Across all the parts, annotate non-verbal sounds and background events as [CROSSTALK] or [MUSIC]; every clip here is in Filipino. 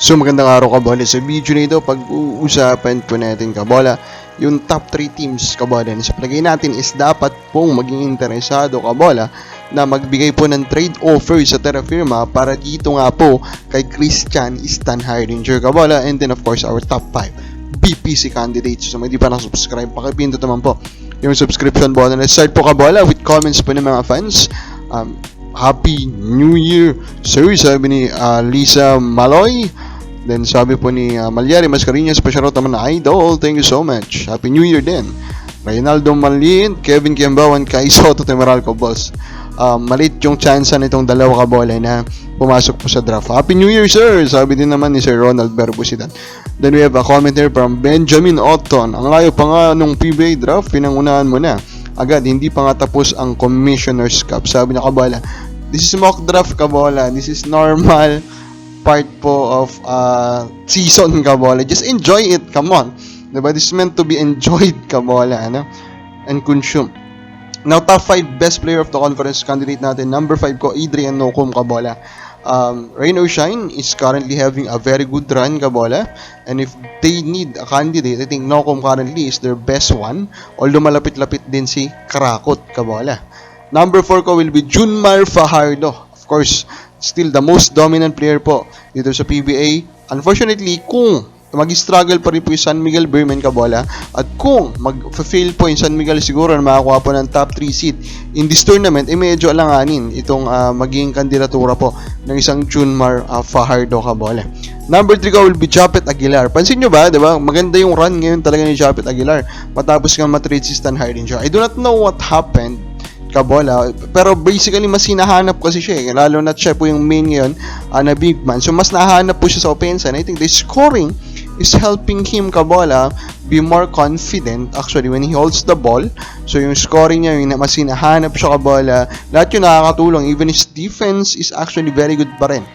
So magandang araw kabola. Sa video na ito, pag-uusapan po natin kabola, yung top 3 teams kabola na sa palagay natin is dapat pong maging interesado kabola na magbigay po ng trade offer sa Terra Firma para dito nga po kay Christian Stan Heidinger kabola and then of course our top 5 BPC candidates. So hindi pa nakasubscribe, pakipindot naman po yung subscription button. Let's start po kabola with comments po ng mga fans. Um, Happy New Year, sir, sabi ni ah, Lisa Maloy. Then sabi po ni uh, Malyari Mascarinhas, pa-shoutout naman na Idol. Thank you so much. Happy New Year din. Reynaldo Malin, Kevin Kiambawan, Kai Soto, Temeralco, boss. Um, malit yung chance nitong dalawa kabola na pumasok po sa draft. Happy New Year, sir! Sabi din naman ni Sir Ronald Berbusidan. Then we have a comment here from Benjamin Otton. Ang layo pa nga nung PBA draft, pinangunahan mo na. Agad, hindi pa nga tapos ang Commissioner's Cup. Sabi na kabola, this is mock draft kabola. This is normal part po of uh, season kabola. Just enjoy it, come on. Diba? This is meant to be enjoyed [LAUGHS] kabola, ano? And consumed. Now, top 5 best player of the conference candidate natin. Number 5 ko, Adrian Nocum Kabola. Um, Rain or Shine is currently having a very good run, Kabola. And if they need a candidate, I think Nocum currently is their best one. Although malapit-lapit din si Karakot, Kabola. Number 4 ko will be Junmar Fajardo. Of course, still the most dominant player po dito sa PBA. Unfortunately, kung mag-struggle pa rin po yung San Miguel Berman Kabola at kung mag-fail po yung San Miguel siguro na makakuha po ng top 3 seed in this tournament, eh medyo alanganin itong uh, maging kandidatura po ng isang Junmar uh, Fajardo Kabola. Number 3 ko will be Japet Aguilar. Pansin nyo ba, di ba? Maganda yung run ngayon talaga ni Japet Aguilar. Matapos nga matrade si Stan Heidinger. I do not know what happened Kabola. Pero basically, mas hinahanap kasi siya eh. Lalo na siya po yung main ngayon uh, na big man. So, mas nahanap po siya sa offense. And I think the scoring is helping him, Kabola, be more confident actually when he holds the ball. So, yung scoring niya, yung mas hinahanap siya, Kabola. Lahat yung nakakatulong. Even his defense is actually very good pa rin.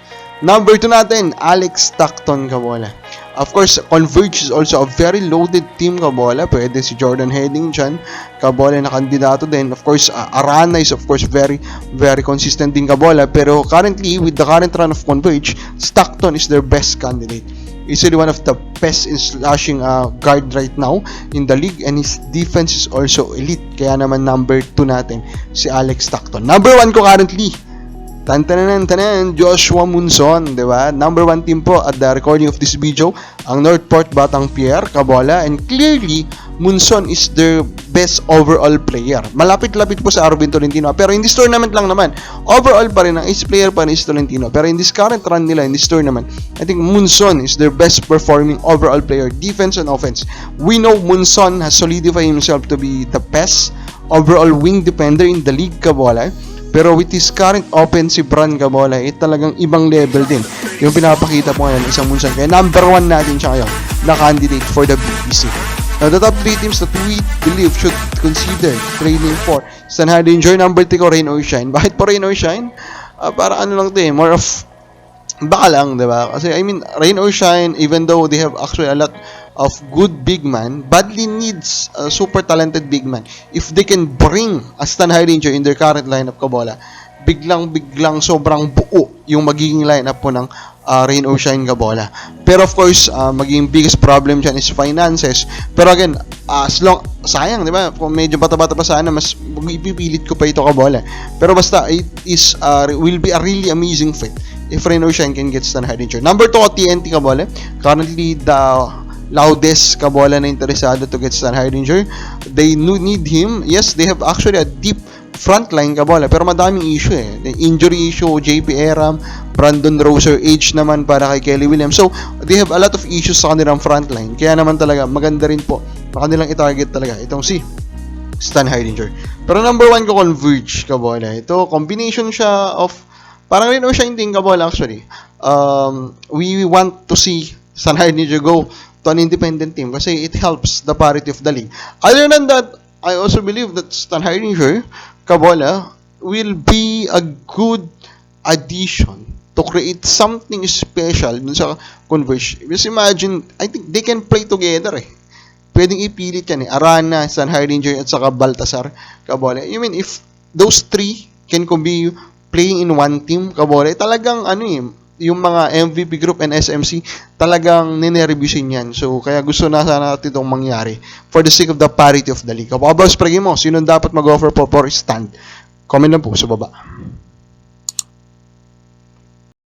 Number 2 natin, Alex Stockton, Kabola. Of course, Converge is also a very loaded team, Kabola. Pwede si Jordan Heading dyan. Kabola na kandidato din. Of course, uh, Arana is of course very, very consistent din, Kabola. Pero currently, with the current run of Converge, Stockton is their best candidate. Easily one of the best in slashing uh, guard right now in the league and his defense is also elite. Kaya naman number 2 natin si Alex Stockton. Number 1 ko currently, Tantanan tanan Joshua Munson, di ba? Number one team po at the recording of this video, ang Northport Batang Pierre, Kabola, and clearly, Munson is their best overall player. Malapit-lapit po sa Arvin Tolentino, pero in this tournament lang naman, overall pa rin, ang ace player pa rin is Tolentino. Pero in this current run nila, in this tournament, I think Munson is their best performing overall player, defense and offense. We know Munson has solidified himself to be the best overall wing defender in the league, Kabola. Pero with his current offensive run, Gabola, eh, talagang ibang level din. Yung pinapakita po ngayon, isang munsan. Kaya number one natin siya ngayon na candidate for the BPC. Now, the top 3 teams that we believe should consider training for. Stan Hardinger, number 3 ko, Rain or Shine. [LAUGHS] Bakit po Rain or Shine? Uh, para ano lang to eh, more of baka lang, di ba? Kasi, I mean, Rain or Shine, even though they have actually a lot of good big man, badly needs a super talented big man. If they can bring a Stan Heidinger in their current lineup, Kabola, biglang-biglang sobrang buo yung magiging lineup po ng uh, Rain or Shine Gabola. Pero of course, uh, magiging biggest problem dyan is finances. Pero again, uh, as long, sayang, di ba? Kung medyo bata-bata pa sana, mas ipipilit ko pa ito Gabola. Pero basta, it is, uh, will be a really amazing fit if Rain or Shine can get Stan Heidinger. Number 2, TNT Gabola. Currently, the loudest Kabola na interesado to get Stan Heidinger. They need him. Yes, they have actually a deep frontline Kabola, pero madaming issue eh. Injury issue, JP Aram, Brandon Roser, age naman para kay Kelly Williams. So, they have a lot of issues sa kanilang frontline. Kaya naman talaga, maganda rin po na kanilang i-target talaga. Itong si Stan Heidinger. Pero number one ko, Converge Kabola. Ito, combination siya of, parang rin siya hindi Kabola actually. Um, we want to see Stan Heidinger go to an independent team kasi it helps the parity of the league. Other than that, I also believe that Stan Heidinger, Kabola, will be a good addition to create something special dun sa Converge. Just imagine, I think they can play together eh. Pwedeng ipilit yan eh. Arana, Stan Heidinger, at saka Baltasar, Kabola. You mean, if those three can be playing in one team, Kabola, talagang ano eh, yung mga MVP group and SMC talagang ninereviewin yan. So, kaya gusto na sana natin itong mangyari for the sake of the parity of the league. Kapag boss, pragi mo, sino dapat mag-offer po for stand? Comment lang po sa baba.